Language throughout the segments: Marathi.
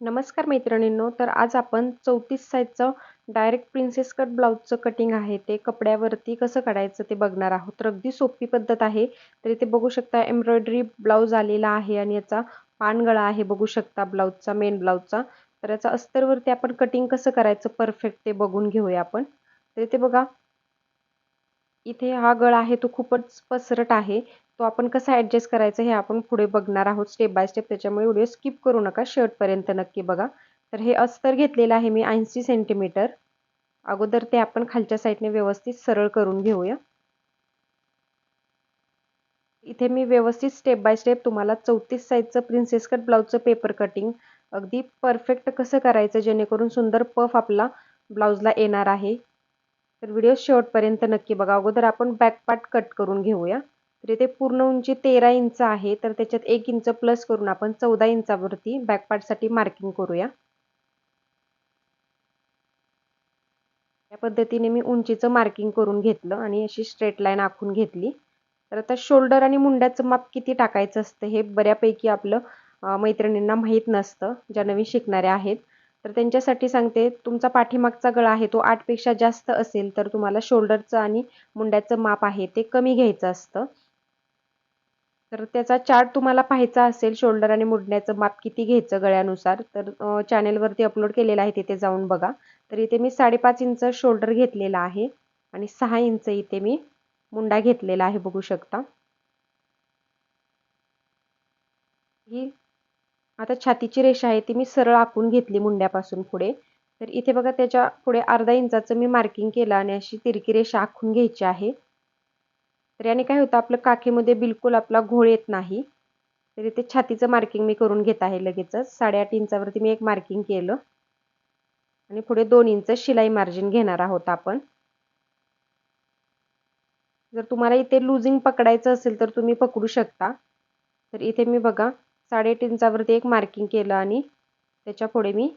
नमस्कार मैत्रिणींनो तर आज आपण चौतीस साईजचं डायरेक्ट प्रिन्सेस कट ब्लाऊजचं कटिंग आहे. ते कपड्यावरती कसं काढायचं ते बघणार आहोत. तर अगदी सोपी पद्धत आहे. तर इथे बघू शकता एम्ब्रॉयडरी ब्लाऊज आलेला आहे आणि याचा पानगळा आहे बघू शकता ब्लाऊजचा मेन ब्लाऊजचा तर याचा अस्तरवरती आपण कटिंग कसं करायचं? परफेक्ट ते बघून घेऊया आपण. तर इथे बघा इथे हा गळ आहे तो खूपच पसरट आहे. तो आपण कसा ॲडजस्ट करायचा हे आपण पुढे बघणार आहोत स्टेप बाय स्टेप त्याच्यामुळे व्हिडिओ स्किप करू नका शेवटपर्यंत नक्की बघा. तर हे अस्तर घेतलेलं आहे मी ऐंशी सेंटीमीटर अगोदर ते आपण खालच्या साईडने व्यवस्थित सरळ करून घेऊया. इथे मी व्यवस्थित स्टेप बाय स्टेप तुम्हाला चौतीस साईजचं प्रिन्सेस कट ब्लाऊजचं पेपर कटिंग अगदी परफेक्ट कसं करायचं जेणेकरून सुंदर पफ आपला ब्लाऊजला येणार आहे. तर व्हिडिओ शेवटपर्यंत नक्की बघा. अगोदर आपण बॅकपार्ट कट करून घेऊया. तर इथे पूर्ण उंची तेरा इंच आहे. तर त्याच्यात एक इंच प्लस करून आपण चौदा इंचावरती बॅकपार्टसाठी मार्किंग करूया. या पद्धतीने मी उंचीचं मार्किंग करून घेतलं आणि अशी स्ट्रेट लाईन आखून घेतली. तर आता शोल्डर आणि मुंड्याचं माप किती टाकायचं असतं हे बऱ्यापैकी आपलं मैत्रिणींना माहीत नसतं ज्या नवीन शिकणाऱ्या आहेत. तर त्यांच्यासाठी सांगते तुमचा पाठीमागचा गळा आहे तो आठपेक्षा जास्त असेल तर तुम्हाला शोल्डरचं आणि मुंड्याचं माप आहे ते कमी घ्यायचं असतं. तर त्याचा चार्ट तुम्हाला पाहायचा असेल शोल्डर आणि मुंड्याचं माप किती घ्यायचं गळ्यानुसार तर चॅनेलवरती अपलोड केलेलं आहे तिथे जाऊन बघा. तर इथे मी साडेपाच इंच शोल्डर घेतलेला आहे आणि सहा इंच इथे मी मुंडा घेतलेला आहे बघू शकता. ही आता छातीची रेषा आहे ती मी सरळ आखून घेतली मुंड्यापासून पुढे. तर इथे बघा त्याच्या पुढे अर्धा इंचाचं मी मार्किंग केलं आणि अशी तिरकी रेषा आखून घ्यायची आहे. तर याने काय होतं आपलं काखेमध्ये बिलकुल आपला घोळ येत नाही. तर इथे छातीचं मार्किंग मी करून घेत आहे लगेचच. साडेआठ इंचावरती मी एक मार्किंग केलं. आणि पुढे दोन इंच शिलाई मार्जिन घेणार आहोत आपण. जर तुम्हाला इथे लुझिंग पकडायचं असेल तर तुम्ही पकडू शकता. तर इथे मी बघा साडेआठ इंचावरती एक मार्किंग केलं आणि त्याच्या पुढे मी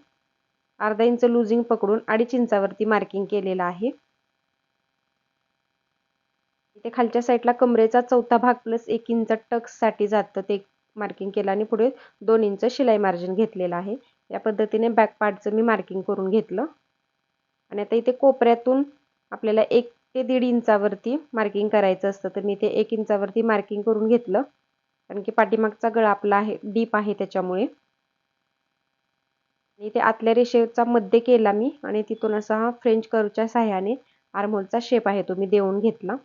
अर्धा इंच लुझिंग पकडून अडीच इंचावरती मार्किंग केलेलं आहे. इथे खालच्या साईडला कमरेचा चौथा भाग प्लस एक इंच टक्ससाठी जातं ते मार्किंग केलं आणि पुढे दोन इंच शिलाई मार्जिन घेतलेलं आहे. या पद्धतीने बॅक पार्टचं मी मार्किंग करून घेतलं. आणि आता इथे कोपऱ्यातून आपल्याला एक ते दीड इंचावरती मार्किंग करायचं असतं तर मी इथे एक इंचावरती मार्किंग करून घेतलं. कारण की पाठीमागचा गळा आपला आहे डीप आहे त्याच्यामुळे. इथे आतल्या रेषेचा मध्य केला मी आणि तिथून असा हा फ्रेंच कर्वच्या साह्याने आर्मोलचा शेप आहे तो मी देऊन घेतला.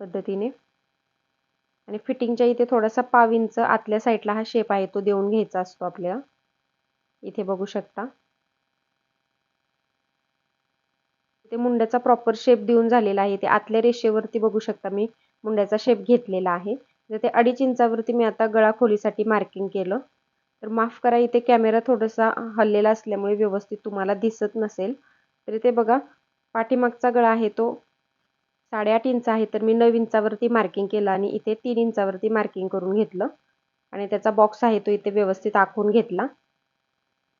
पद्धतीने. आणि फिटिंगच्या इथे थोडासा पाव इंच आतल्या साईडला हा शेप आहे तो देऊन घ्यायचा असतो आपल्याला. इथे बघू शकता. ते मुंड्याचा प्रॉपर शेप देऊन झालेला आहे. ते आतल्या रेषेवरती बघू शकता मी मुंड्याचा शेप घेतलेला आहे. तर ते अडीच इंचावरती मी आता गळा खोलीसाठी मार्किंग केलं तर माफ करा इथे कॅमेरा थोडासा हल्लेला असल्यामुळे व्यवस्थित तुम्हाला दिसत नसेल. तर इथे बघा पाठीमागचा गळा आहे तो साडेआठ इंच आहे तर मी नऊ इंचावरती मार्किंग केलं आणि इथे तीन इंचावरती मार्किंग करून घेतलं. आणि त्याचा बॉक्स आहे तो इथे व्यवस्थित आखून घेतला.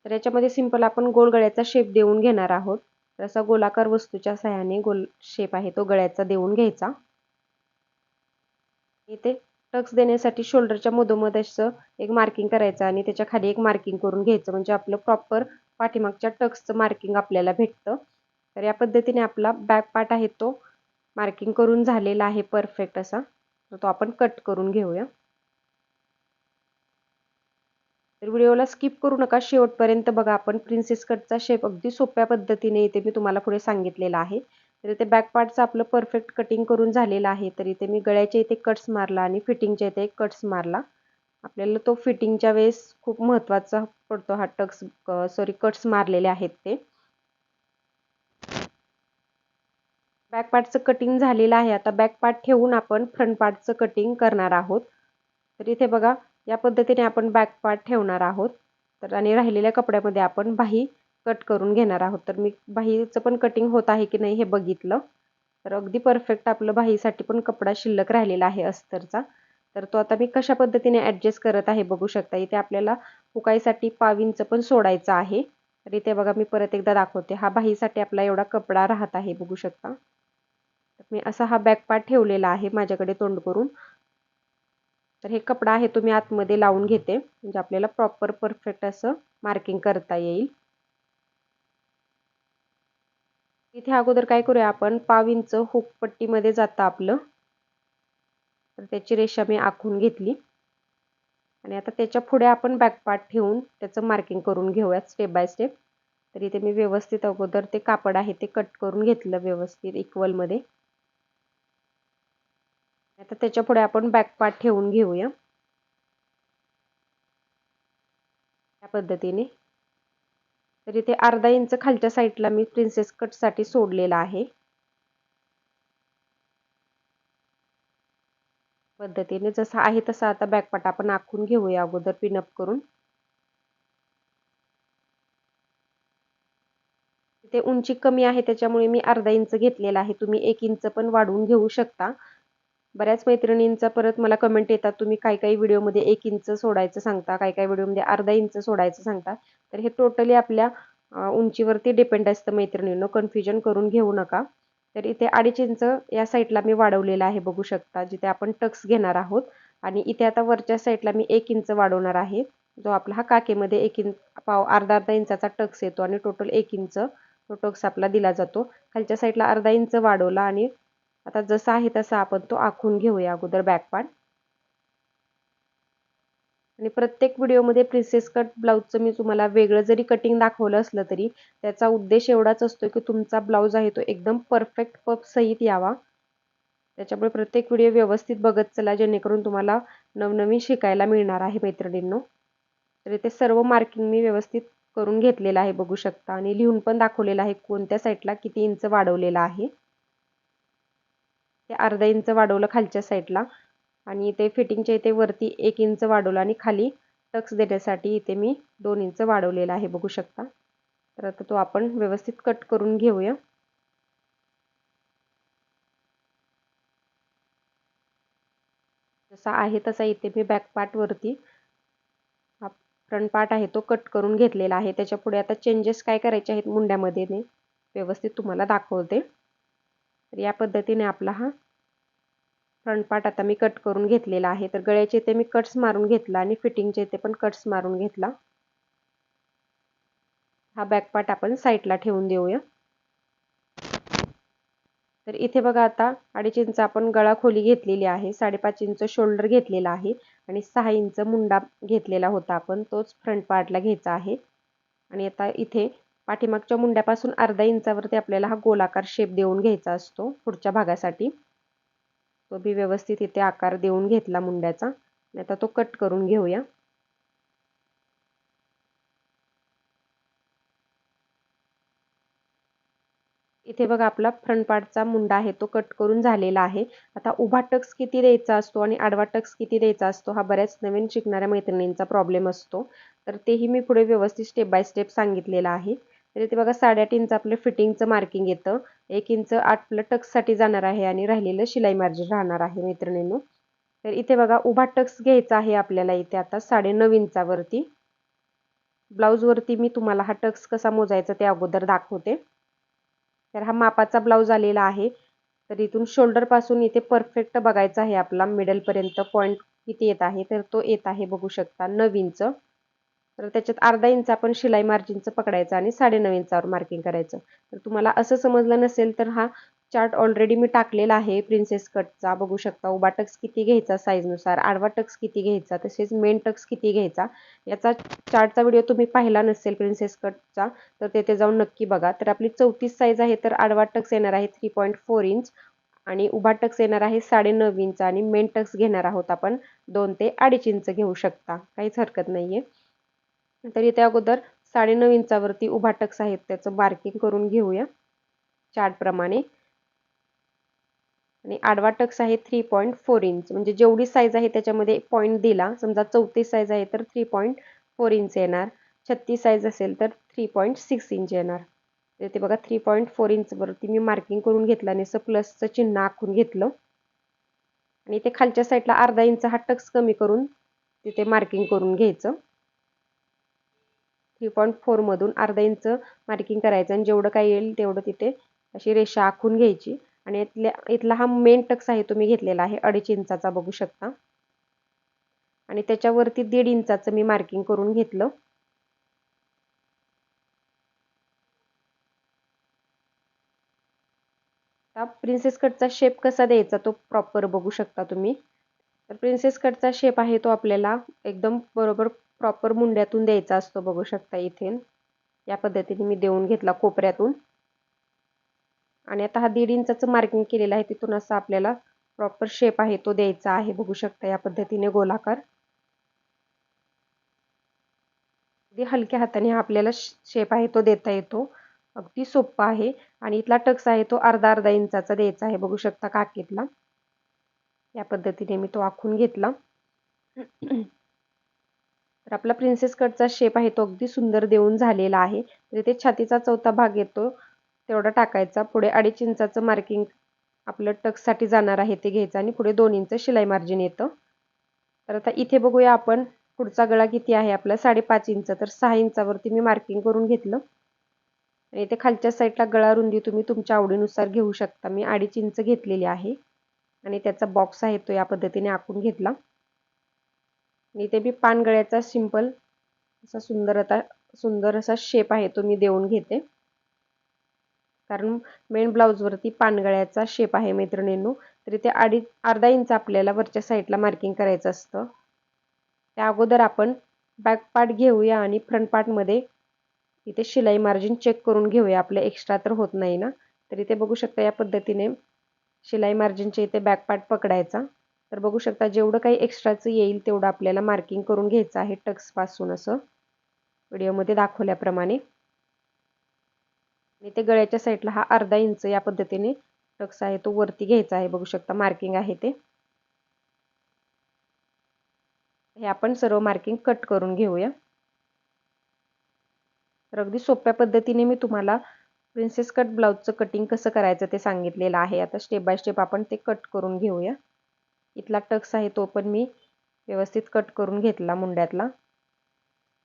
तर याच्यामध्ये सिंपल आपण गोल गळ्याचा शेप देऊन घेणार आहोत. तर असा गोलाकार वस्तूच्या सहाय्याने गोल शेप आहे तो गळ्याचा देऊन घ्यायचा. इथे टक्स देण्यासाठी शोल्डरच्या मधोमध असं एक मार्किंग करायचं आणि त्याच्याखाली एक मार्किंग करून घ्यायचं. म्हणजे आपलं प्रॉपर पाठीमागच्या टक्सचं मार्किंग आपल्याला भेटतं. तर या पद्धतीने आपला बॅक पार्ट आहे तो मार्किंग करून झालेला आहे परफेक्ट असा. तर तो आपण कट करून घेऊया. तर व्हिडिओला स्किप करू नका. शेवटपर्यंत बघा आपण प्रिन्सेस कटचा शेप अगदी सोप्या पद्धतीने इथे मी तुम्हाला पुढे सांगितलेला आहे. तर इथे बॅक पार्टचं आपलं परफेक्ट कटिंग करून झालेलं आहे. तर इथे मी गळ्याच्या इथे कट्स मारला आणि फिटिंगच्या इथे एक कट्स मारला. आपल्याला तो फिटिंगच्या वेळेस खूप महत्त्वाचा पडतो हा टक्स सॉरी कट्स मारलेले आहेत ते. बॅक पार्टचं कटिंग झालेलं आहे. आता बॅक पार्ट ठेवून आपण फ्रंट पार्टचं कटिंग करणार आहोत. तर इथे बघा या पद्धतीने आपण बॅक पार्ट ठेवणार आहोत. तर आणि राहिलेल्या कपड्यामध्ये आपण बाही कट करून घेणार आहोत. तर मी बाहीचं पण कटिंग होत आहे की नाही हे बघितलं. तर अगदी परफेक्ट आपलं बाहीसाठी पण कपडा शिल्लक राहिलेला आहे अस्तरचा. तर तो आता मी कशा पद्धतीने ॲडजस्ट करत आहे बघू शकता. इथे आपल्याला फुकाईसाठी पावींचं पण सोडायचं आहे. तर इथे बघा मी परत एकदा दाखवते. हा बाहीसाठी आपला एवढा कपडा राहत आहे बघू शकता. मी असा हा बॅक पार्ट ठेवलेला आहे माझ्याकडे तोंड करून. तर हे कपडा आहे तो मी आतमध्ये लावून घेते. म्हणजे आपल्याला प्रॉपर परफेक्ट असं मार्किंग करता येईल. इथे अगोदर काय करूया आपण पाव इंच हुक पट्टीमध्ये जातं आपलं. तर त्याची रेषा मी आखून घेतली. आणि आता त्याच्या पुढे आपण बॅकपार्ट ठेवून त्याचं मार्किंग करून घेऊयात स्टेप बाय स्टेप तर इथे मी व्यवस्थित अगोदर ते कापड आहे ते कट करून घेतलं व्यवस्थित इक्वलमध्ये आता त्याच्या पुढे आपण बॅकपार्ट ठेवून घेऊया. या पद्धतीने. तर इथे अर्धा इंच खालच्या साईडला मी प्रिन्सेस कटसाठी सोडलेला आहे. पद्धतीने जसा आहे तसा आता बॅकपाट आपण आखून घेऊया अगोदर पिनअप करून. इथे उंची कमी आहे त्याच्यामुळे मी अर्धा इंच घेतलेला आहे. तुम्ही एक इंच पण वाढवून घेऊ शकता. बऱ्याच मैत्रिणींचा परत मला कमेंट येतात तुम्ही काही काही व्हिडिओमध्ये एक इंच सोडायचं सांगता काही काही व्हिडिओमध्ये अर्धा इंच सोडायचं सांगता. तर हे टोटली आपल्या उंचीवरती डिपेंड असतं मैत्रिणींनो. कन्फ्युजन करून घेऊ नका. तर इथे अडीच इंच या साईडला मी वाढवलेला आहे बघू शकता. जिथे आपण टक्स घेणार आहोत. आणि इथे आता वरच्या साईडला मी एक इंच वाढवणार आहे. जो आपला हा काकेमध्ये एक इंच पाव अर्धा अर्धा इंचाचा टक्स येतो. आणि टोटल एक इंच तो टक्स आपला दिला जातो. खालच्या साईडला अर्धा इंच वाढवला आणि आता जसा आहे तसा आपण तो आखून घेऊया अगोदर बॅकपार्ट आणि प्रत्येक व्हिडिओमध्ये प्रिन्सेस कट ब्लाऊजचं मी तुम्हाला वेगळं जरी कटिंग दाखवलं असलं तरी त्याचा उद्देश एवढाच असतो की तुमचा ब्लाऊज आहे तो एकदम परफेक्ट पप सहित यावा. त्याच्यामुळे प्रत्येक व्हिडिओ व्यवस्थित बघत चला जेणेकरून तुम्हाला नवनवीन शिकायला मिळणार आहे मैत्रिणींनो. तर इथे सर्व मार्किंग मी व्यवस्थित करून घेतलेलं आहे बघू शकता. आणि लिहून पण दाखवलेलं आहे कोणत्या साईडला किती इंच वाढवलेलं आहे. ते अर्धा इंच वाढवलं खालच्या साईडला आणि इथे फिटिंगच्या इथे वरती एक इंच वाढवलं आणि खाली टक्स देण्यासाठी इथे मी दोन इंच वाढवलेला आहे बघू शकता. तर आता तो आपण व्यवस्थित कट करून घेऊया. जसा आहे तसा इथे मी बॅक पार्टवरती हा फ्रंट पार्ट आहे तो कट करून घेतलेला आहे. त्याच्या पुढे आता चेंजेस काय करायचे आहेत मुंड्यामध्ये मी व्यवस्थित तुम्हाला दाखवते. तर या पद्धतीने आपला हा फ्रंट पार्ट आता मी कट करून घेतलेला आहे. तर गळ्याचे इथे मी कट्स मारून घेतला आणि फिटिंगचे इथे पण कट्स मारून घेतला. हा बॅक पार्ट आपण साईडला ठेवून देऊया. तर इथे बघा आता अडीच इंच आपण गळा खोली घेतलेली आहे. साडेपाच इंच शोल्डर घेतलेला आहे आणि सहा इंच मुंडा घेतलेला होता आपण. तोच फ्रंट पार्टला घ्यायचा आहे. आणि आता इथे पाठीमागच्या मुंड्यापासून अर्धा इंचावरती आपल्याला हा गोलाकार शेप देऊन घ्यायचा असतो पुढच्या भागासाठी. तो बी व्यवस्थित इथे आकार देऊन घेतला मुंड्याचा. आता तो कट करून घेऊया. इथे बघा आपला फ्रंट पार्टचा मुंडा आहे तो कट करून झालेला आहे. आता उभा टक्स किती द्यायचा असतो आणि आडवा टक्स किती द्यायचा असतो हा बऱ्याच नवीन शिकणाऱ्या मैत्रिणींचा प्रॉब्लेम असतो. तर तेही मी पुढे व्यवस्थित स्टेप बाय स्टेप सांगितलेला आहे. तर इथे बघा साडेआठ इंच आपलं फिटिंगचं मार्किंग येतं. एक इंच आठलं टक्ससाठी जाणार आहे आणि राहिलेलं शिलाई मार्जिन राहणार आहे मैत्रिणींनो. तर इथे बघा उभा टक्स घ्यायचा आहे आपल्याला इथे आता साडेनऊ इंचावरती. ब्लाऊजवरती मी तुम्हाला हा टक्स कसा मोजायचा ते अगोदर दाखवते. तर हा मापाचा ब्लाऊज आलेला आहे. तर इथून शोल्डरपासून इथे परफेक्ट बघायचा आहे आपला मिडलपर्यंत पॉईंट किती येत आहे तर तो येत आहे बघू शकता नऊ इंच. तर त्याच्यात अर्धा इंच आपण शिलाई मार्जिनचं पकडायचं आणि साडेनऊ इंचावर मार्किंग करायचं. तर तुम्हाला असं समजलं नसेल तर हा चार्ट ऑलरेडी मी टाकलेला आहे प्रिन्सेस कटचा बघू शकता उभा टक्स किती घ्यायचा साईजनुसार आडवा टक्स किती घ्यायचा तसेच मेन टक्स किती घ्यायचा याचा चार्टचा व्हिडिओ तुम्ही पाहिला नसेल प्रिन्सेस कटचा तर तेथे जाऊन नक्की बघा. तर आपली चौतीस साईज आहे तर आडवा टक्स येणार आहे थ्री पॉईंट फोर इंच आणि उभा टक्स येणार आहे साडेनऊ इंच आणि मेन टक्स घेणार आहोत आपण दोन ते अडीच इंच घेऊ शकता. काहीच हरकत नाही आहे तर इथे अगोदर साडेनऊ इंचावरती उभा टक्स आहेत. त्याचं मार्किंग करून घेऊया. चार्टप्रमाणे आणि आडवा टक्स आहे थ्री पॉईंट फोर इंच. म्हणजे जेवढी साईज आहे त्याच्यामध्ये पॉईंट दिला. समजा चौतीस साईज आहे तर थ्री पॉईंट फोर इंच येणार. छत्तीस साईज असेल तर थ्री पॉईंट सिक्स इंच येणार. ते बघा थ्री पॉईंट फोर इंचवरती मी मार्किंग करून घेतलं आणि असं प्लसचं चिन्ह आखून घेतलं. आणि ते खालच्या साईडला अर्धा इंच हा टक्स कमी करून तिथे मार्किंग करून घ्यायचं. थ्री पॉईंट फोरमधून अर्धा इंच मार्किंग करायचं आणि जेवढं काय येईल तेवढं तिथे अशी रेषा आखून घ्यायची. आणि इथल्या इथला हा मेन टक्स आहे तुम्ही घेतलेला आहे अडीच इंचाचा बघू शकता. आणि त्याच्यावरती दीड इंचाचं मी मार्किंग करून घेतलं. प्रिन्सेस कटचा शेप कसा द्यायचा तो प्रॉपर बघू शकता तुम्ही. तर प्रिन्सेस कटचा शेप आहे तो आपल्याला एकदम बरोबर प्रॉपर मुंड्यातून द्यायचा असतो बघू शकता इथे या पद्धतीने मी देऊन घेतला कोपऱ्यातून. आणि आता हा दीड इंचाचं मार्किंग केलेलं आहे तिथून असं आपल्याला प्रॉपर शेप आहे तो द्यायचा आहे बघू शकता या पद्धतीने गोलाकार. अगदी हलक्या हाताने हा आपल्याला शेप आहे तो देता येतो. अगदी सोप्पा आहे. आणि इथला टक्स आहे तो अर्धा अर्धा इंचाचा द्यायचा आहे बघू शकता काकीतला. या पद्धतीने मी तो आखून घेतला. तर आपला प्रिन्सेस कटचा शेप आहे तो अगदी सुंदर देऊन झालेला आहे. तर इथे छातीचा चौथा भाग येतो. तेवढा टाकायचा. पुढे अडीच इंचाचं मार्किंग आपलं टक्ससाठी जाणार आहे ते घ्यायचं आणि पुढे दोन इंच शिलाई मार्जिन येतं. तर आता इथे बघूया आपण पुढचा गळा किती आहे आपला. साडेपाच इंच. तर सहा इंचावरती मी मार्किंग करून घेतलं. आणि इथे खालच्या साईडला गळा रुंदी तुम्ही तुमच्या आवडीनुसार घेऊ शकता. मी अडीच इंच घेतलेली आहे. आणि त्याचा बॉक्स आहे तो या पद्धतीने आखून घेतला. इथे मी पानगळ्याचा सिंपल असा सुंदर आता सुंदर असा शेप आहे तो मी देऊन घेते. कारण मेन ब्लाऊजवरती पानगळ्याचा शेप आहे मैत्रिणींनो. तर इथे अडीच अर्धा इंच आपल्याला वरच्या साईडला मार्किंग करायचं असतं. त्या अगोदर आपण बॅक पार्ट घेऊया आणि फ्रंट पार्टमध्ये इथे शिलाई मार्जिन चेक करून घेऊया. आपलं एक्स्ट्रा तर होत नाही ना. तर इथे बघू शकता या पद्धतीने शिलाई मार्जिनच्या इथे बॅक पार्ट पकडायचा. तर बघू शकता जेवढं काही एक्स्ट्राचं येईल तेवढं आपल्याला मार्किंग करून घ्यायचं आहे टक्सपासून असं. व्हिडिओमध्ये दाखवल्याप्रमाणे. आणि ते गळ्याच्या साईडला हा अर्धा इंच या पद्धतीने टक्स आहे तो वरती घ्यायचा आहे. बघू शकता मार्किंग आहे ते. हे आपण सर्व मार्किंग कट करून घेऊया. तर अगदी सोप्या पद्धतीने मी तुम्हाला प्रिन्सेस कट ब्लाऊजचं कटिंग कसं करायचं ते सांगितलेलं आहे. आता स्टेप बाय स्टेप आपण ते कट करून घेऊया. इथला टक्स आहे तो पण मी व्यवस्थित कट करून घेतला मुंड्यातला.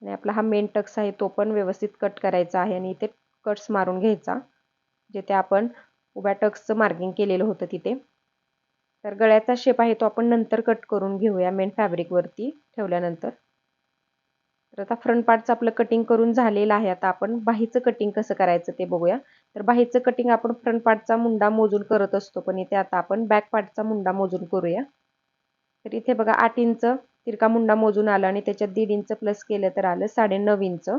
आणि आपला हा मेन टक्स आहे तो पण व्यवस्थित कट करायचा आहे आणि इथे कट्स मारून घ्यायचा जिथे आपण उभ्या टक्सचं मार्किंग केलेलं होतं तिथे. तर गळ्याचा शेप आहे तो आपण नंतर कट करून घेऊया मेन फॅब्रिकवरती ठेवल्यानंतर. तर आता फ्रंट पार्टचं आपलं कटिंग करून झालेलं आहे. आता आपण बाहीचं कटिंग कसं करायचं ते बघूया. तर बाहेरचं कटिंग आपण फ्रंट पार्टचा मुंडा मोजून करत असतो. पण इथे आता आपण बॅक पार्टचा मुंडा मोजून करूया. तर इथे बघा आठ इंच तिरका मुंडा मोजून आला आणि त्याच्यात दीड इंच प्लस केलं तर आलं साडेनऊ इंच.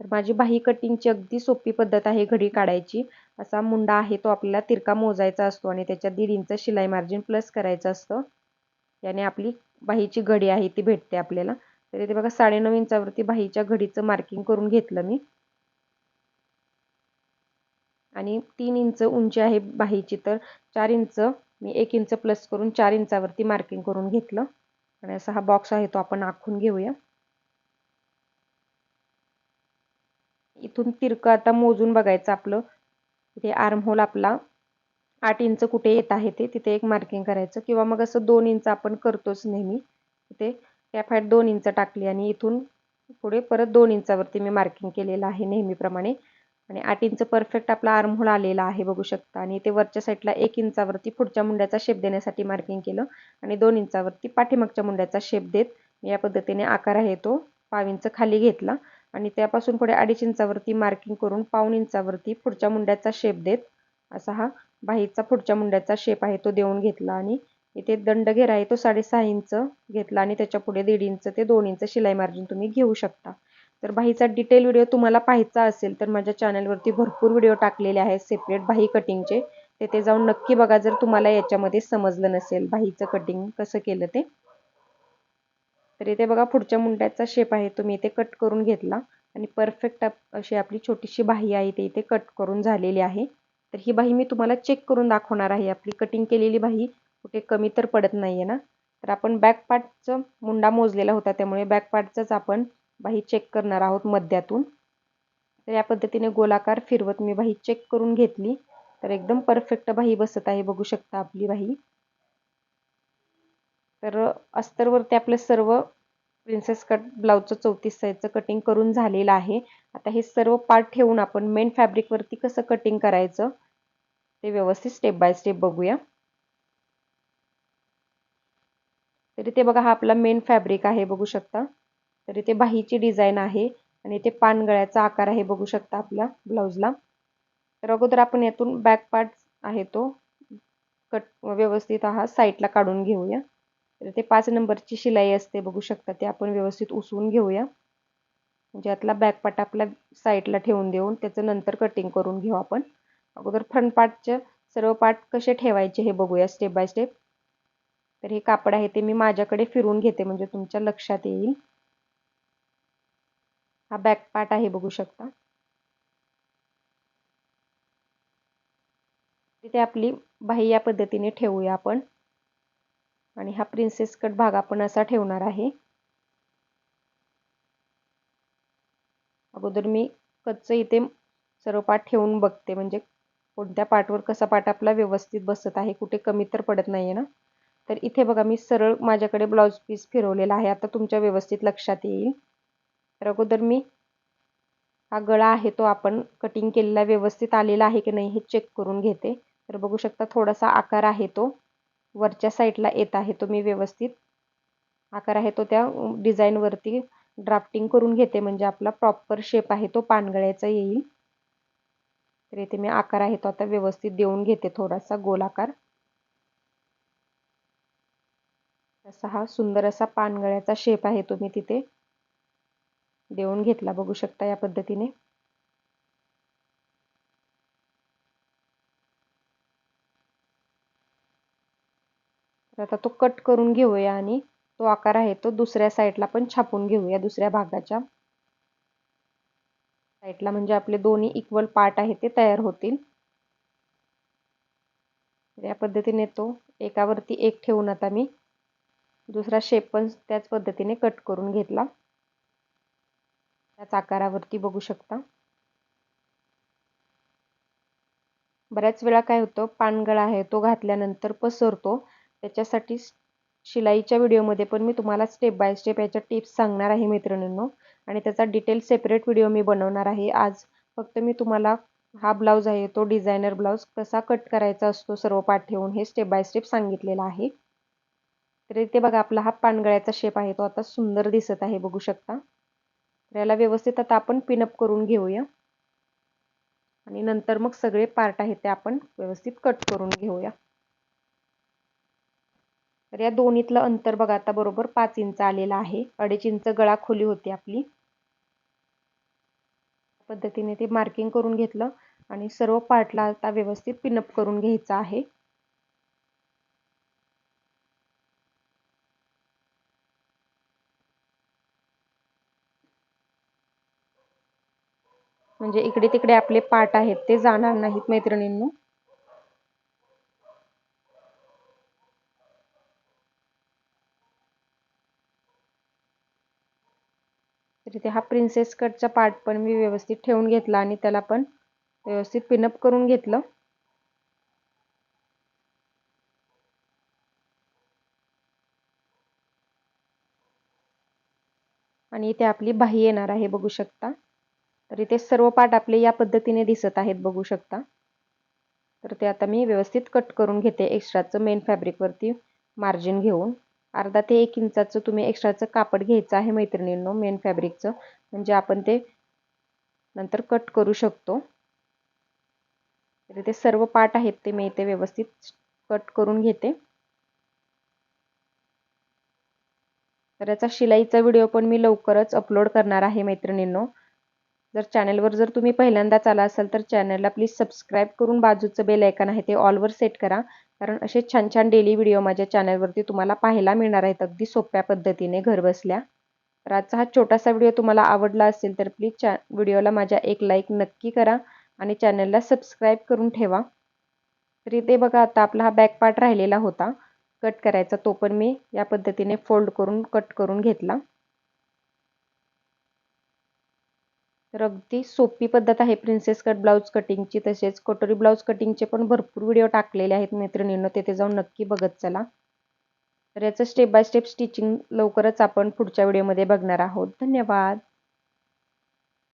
तर माझी बाही कटिंगची अगदी सोपी पद्धत आहे घडी काढायची. असा मुंडा आहे तो आपल्याला तिरका मोजायचा असतो आणि त्याच्यात दीड इंच शिलाई मार्जिन प्लस करायचं असतं. याने आपली बाहीची घडी आहे ती भेटते आपल्याला. तर इथे बघा साडेनऊ इंचावरती बाहीच्या घडीचं मार्किंग करून घेतलं मी. आणि तीन इंच उंची आहे बाहीची तर चार इंच मी एक इंच प्लस करून चार इंचावरती मार्किंग करून घेतलं. आणि असा हा बॉक्स आहे तो आपण आखून घेऊया. इथून तिरकं आता मोजून बघायचं आपलं. इथे आर्म होल आपला आठ इंच कुठे येत आहे ते तिथे एक मार्किंग करायचं. किंवा मग असं दोन इंच आपण करतोच नेहमी. तिथे कॅप हाईट दोन इंच टाकली आणि इथून पुढे परत दोन इंचावरती मी मार्किंग केलेलं आहे नेहमीप्रमाणे. आणि आठ इंच परफेक्ट आपला आर्महोल आलेला आहे बघू शकता. आणि ते वरच्या साईडला एक इंचावरती पुढच्या मुंड्याचा शेप देण्यासाठी मार्किंग केलं आणि दोन इंचावरती पाठीमागच्या मुंड्याचा शेप देत या पद्धतीने आकार आहे तो पाव इंच खाली घेतला. आणि त्यापासून पुढे अडीच इंचावरती मार्किंग करून पाऊन इंचावरती पुढच्या मुंड्याचा शेप देत असा हा बाहीचा पुढच्या मुंड्याचा शेप आहे तो देऊन घेतला. आणि इथे दंड घेरा आहे तो साडेसहा इंच घेतला आणि त्याच्या पुढे दीड इंच ते दोन इंच शिलाई मार्जिन तुम्ही घेऊ शकता. तर बाहीचा डिटेल व्हिडिओ तुम्हाला पाहायचा असेल तर माझ्या चॅनलवरती भरपूर व्हिडिओ टाकलेले आहेत सेपरेट बाही कटिंगचे तेथे जाऊन नक्की बघा जर तुम्हाला याच्यामध्ये समजलं नसेल बाहीचं कटिंग कसं केलं ते. तर इथे बघा पुढच्या मुंड्याचा शेप आहे तुम्ही इथे कट करून घेतला. आणि परफेक्ट अशी आपली छोटीशी बाही आहे ते इथे कट करून झालेली आहे. तर ही बाही मी तुम्हाला चेक करून दाखवणार आहे. आपली कटिंग केलेली बाही कुठे कमी तर पडत नाही आहे ना. तर आपण बॅक पार्टचं मुंडा मोजलेला होता त्यामुळे बॅक पार्टचंच आपण बाही चेक करणार आहोत मध्यातून. तर या पद्धतीने गोलाकार फिरवत मी बाही चेक करून घेतली. तर एकदम परफेक्ट बाही बसत आहे बघू शकता आपली बाही तर अस्तरवरती आपलं सर्व प्रिन्सेस कट ब्लाऊजचं चौतीस साईजचं कटिंग करून झालेलं आहे. आता हे सर्व पार्ट ठेवून आपण मेन फॅब्रिकवरती कसं कटिंग करायचं ते व्यवस्थित स्टेप बाय स्टेप बघूया. तरी ते बघा हा आपला मेन फॅब्रिक आहे बघू शकता. तर इथे बाहीची डिझाईन आहे आणि इथे पानगळ्याचा आकार आहे बघू शकता आपल्या ब्लाऊजला तर अगोदर आपण यातून बॅक पार्ट आहे तो. कट व्यवस्थित हा साईडला काढून घेऊया. तर ते पाच नंबरची शिलाई असते बघू शकता ते आपण व्यवस्थित उसवून घेऊया. म्हणजे यातला बॅक पार्ट आपल्या साईडला ठेवून देऊन त्याचं नंतर कटिंग करून घेऊ आपण. अगोदर फ्रंट पार्टचे सर्व पार्ट कसे ठेवायचे हे बघूया स्टेप बाय स्टेप तर हे कापड आहे ते मी माझ्याकडे फिरून घेते म्हणजे तुमच्या लक्षात येईल. हा बॅक पार्ट आहे बघू शकता. तिथे आपली बाही या पद्धतीने ठेवूया आपण. आणि हा प्रिन्सेस कट भाग आपण असा ठेवणार आहे. अगोदर मी कच्चं इथे सर्व पाठ ठेवून बघते. म्हणजे कोणत्या पार्टवर कसा पाठ आपला व्यवस्थित बसत आहे कुठे कमी तर पडत नाही ना. तर इथे बघा मी सरळ माझ्याकडे ब्लाऊज पीस फिरवलेला आहे. आता तुमच्या व्यवस्थित लक्षात येईल. तर अगोदर मी हा गळा आहे तो आपण कटिंग केलेला व्यवस्थित आलेला आहे की नाही हे चेक करून घेते. तर बघू शकता थोडासा आकार आहे तो. वरच्या साईडला येत आहे तो मी व्यवस्थित. आकार आहे तो त्या डिझाईनवरती ड्राफ्टिंग करून घेते म्हणजे आपला प्रॉपर शेप आहे तो पानगळ्याचा येईल. तर इथे मी आकार आहे तो आता व्यवस्थित देऊन घेते थोडासा गोलाकार. असा हा सुंदर असा पानगळ्याचा शेप आहे तो मी तिथे देऊन घेतला बघू शकता या पद्धतीने. आता तो कट करून घेऊया आणि तो आकार आहे तो दुसऱ्या साईडला पण छापून घेऊया दुसऱ्या भागाच्या. साईडला म्हणजे आपले दोन्ही इक्वल पार्ट आहे ते तयार होतील. या पद्धतीने तो एकावरती एक ठेवून आता मी दुसरा शेप पण त्याच पद्धतीने कट करून घेतला. त्याच आकारावरती बघू शकता. बऱ्याच वेळा काय होतं पानगळा आहे तो घातल्यानंतर पसरतो. त्याच्यासाठी शिलाईच्या व्हिडिओमध्ये पण मी तुम्हाला स्टेप बाय स्टेप याच्या टिप्स सांगणार आहे मित्रांनो. आणि त्याचा डिटेल सेपरेट व्हिडिओ मी बनवणार आहे. आज फक्त मी तुम्हाला हा ब्लाऊज आहे तो डिझायनर ब्लाऊज कसा कट करायचा असतो सर्व पाठ ठेवून हे स्टेप बाय स्टेप सांगितलेलं आहे. तर इथे बघा आपला हा पानगळ्याचा शेप आहे तो आता सुंदर दिसत आहे बघू शकता. याला व्यवस्थित आता आपण पिनअप करून घेऊया. आणि नंतर मग सगळे पार्ट आहेत ते आपण व्यवस्थित कट करून घेऊया. तर या दोन्हीतलं अंतर बघा आता बरोबर पाच इंच आलेलं आहे. अडीच इंच गळा खोली होती आपली. पद्धतीने ते मार्किंग करून घेतलं. आणि सर्व पार्टला आता व्यवस्थित पिनअप करून घ्यायचं आहे. म्हणजे इकडे तिकडे आपले पार्ट आहेत ते जाणार नाहीत मैत्रिणींनो. तर इथे हा प्रिन्सेस कटचा पार्ट पण मी व्यवस्थित ठेवून घेतला आणि त्याला पण व्यवस्थित पिनअप करून घेतलं. आणि इथे आपली बाही येणार आहे बघू शकता. तर इथे सर्व पार्ट आपले या पद्धतीने दिसत आहेत बघू शकता. तर ते आता मी व्यवस्थित कट करून घेते एक्स्ट्राचं मेन फॅब्रिकवरती मार्जिन घेऊन. अर्धा ते एक इंचाचं तुम्ही एक्स्ट्राचं कापड घ्यायचं आहे मैत्रिणींनो मेन फॅब्रिकचं म्हणजे आपण ते नंतर कट करू शकतो. तर ते सर्व पार्ट आहेत ते मी इथे व्यवस्थित कट करून घेते. तर याचा शिलाईचा व्हिडिओ पण मी लवकरच अपलोड करणार आहे मैत्रिणींनो. जर चॅनलवर जर तुम्ही पहिल्यांदाच आला असाल तर चॅनलला प्लीज सबस्क्राईब करून बाजूचं बेल ऐकन आहे ते ऑलवर सेट करा. कारण असे छान छान डेली व्हिडिओ माझ्या चॅनलवरती तुम्हाला पाहायला मिळणार आहेत अगदी सोप्या पद्धतीने घरबसल्या तर आजचा हा छोटासा व्हिडिओ तुम्हाला आवडला असेल तर प्लीज चॅ व्हिडिओला माझ्या एक लाईक नक्की करा आणि चॅनलला सबस्क्राईब करून ठेवा. तर इथे बघा आता आपला हा बॅक पार्ट राहिलेला होता. कट करायचा तो पण मी या पद्धतीने फोल्ड करून कट करून घेतला. तर अगदी सोपी पद्धत आहे प्रिन्सेस कट ब्लाऊज कटिंगची तसेच. कटोरी ब्लाऊज कटिंगचे पण भरपूर व्हिडिओ टाकलेले आहेत मैत्रिणींनो तेथे जाऊन नक्की बघत चला. तर याचं स्टेप बाय स्टेप स्टिचिंग लवकरच आपण पुढच्या व्हिडिओमध्ये बघणार आहोत. धन्यवाद!